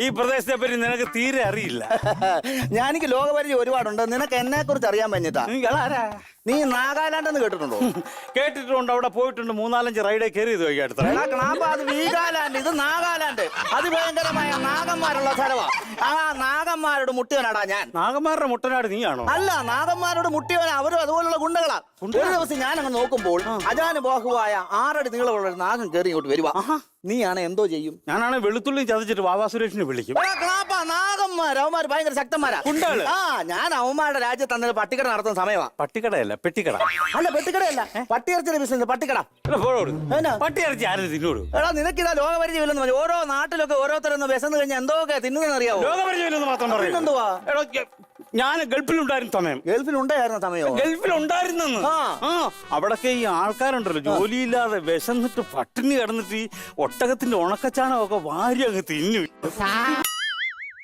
ഈ പ്രദേശത്തെ പറ്റി നിനക്ക് തീരെ അറിയില്ല. ഞാൻ എനിക്ക് ലോകപരിചയം ഒരുപാടുണ്ട്. നിനക്ക് എന്നെ കുറിച്ച് അറിയാൻ പഞ്ഞിട്ടാ നീ നാഗാലാൻഡ് എന്ന് കേട്ടിട്ടുണ്ടോ? കേട്ടിട്ടുണ്ട്. അവിടെ പോയിട്ടുണ്ട്. മൂന്നാലഞ്ച് റൈഡേ കയറി ഇത് അടുത്ത. അത് വീഗാലാൻഡ്. ഇത് നാഗാലാൻഡ്. അതിഭയങ്കരമായ നാഗന്മാരുള്ള സ്ഥലമാ ആ നാഗന്മാരോട് മുട്ടിയവനാടാ ഞാൻ. നാഗന്മാരുടെ മുട്ടനാട് നീയാണോ? അല്ല നാഗന്മാരോട് മുട്ടിയവൻ അവരും അതുപോലുള്ള ഗുണ്ടകളാ. ഒരു ദിവസം ഞാൻ അങ്ങ് നോക്കുമ്പോൾ അജാന് ബാഹുവായ ആറടി നീളമുള്ള ഒരു നാഗം കയറി ഇങ്ങോട്ട് വരുവാ നീയാണ് എന്തോ ചെയ്യും? ഞാനാണ് വെളുത്തുള്ളി ചതച്ചിട്ട് വാവാ സുരേഷിനെ വിളിക്കും. നാഗന്മാർ അവന്മാർ ഭയങ്കര ശക്തന്മാരാ. ഗുണ്ടകൾ? ആ ഞാൻ അവന്മാരുടെ രാജ്യത്ത് അന്നേരം പട്ടിക്കട നടത്തുന്ന സമയമാ. പട്ടിക്കടയല്ല പെട്ടിക്കട. അല്ല പെട്ടിക്കടയല്ല. പട്ടിയിറച്ചിയുടെ ബിസിനസ് പട്ടിക്കട. എടാ, പോടോട്. എന്നാ? പട്ടി ഇറച്ചി ആരും തിന്നോട്? എടാ നിനക്കിതാ ലോകപരിചയമില്ലെന്ന് പറഞ്ഞു. ഓരോ നാട്ടിലൊക്കെ ഓരോരുത്തരൊന്ന് വിശന്ന് കഴിഞ്ഞാൽ എന്തൊക്കെ തിന്നുന്നതെന്ന് അറിയാവോ? ലോകപരിചയമില്ലെന്ന് മാത്രം പറയും. പിന്നെന്തുവാ? എടോ ഞാൻ ഗൾഫിലുണ്ടായിരുന്ന സമയം. ഗൾഫിൽ ഉണ്ടായിരുന്ന സമയമോ? ഗൾഫിലുണ്ടായിരുന്നെന്ന്. ആ. ആ അവിടൊക്കെ ഈ ആൾക്കാരുണ്ടല്ലോ ജോലിയില്ലാതെ വിശന്നിട്ട് പട്ടിണി കിടന്നിട്ട് ഈ ഒട്ടകത്തിന്റെ ഉണക്കച്ചാണൊക്കെ വാരി അങ്ങ് തിന്നു.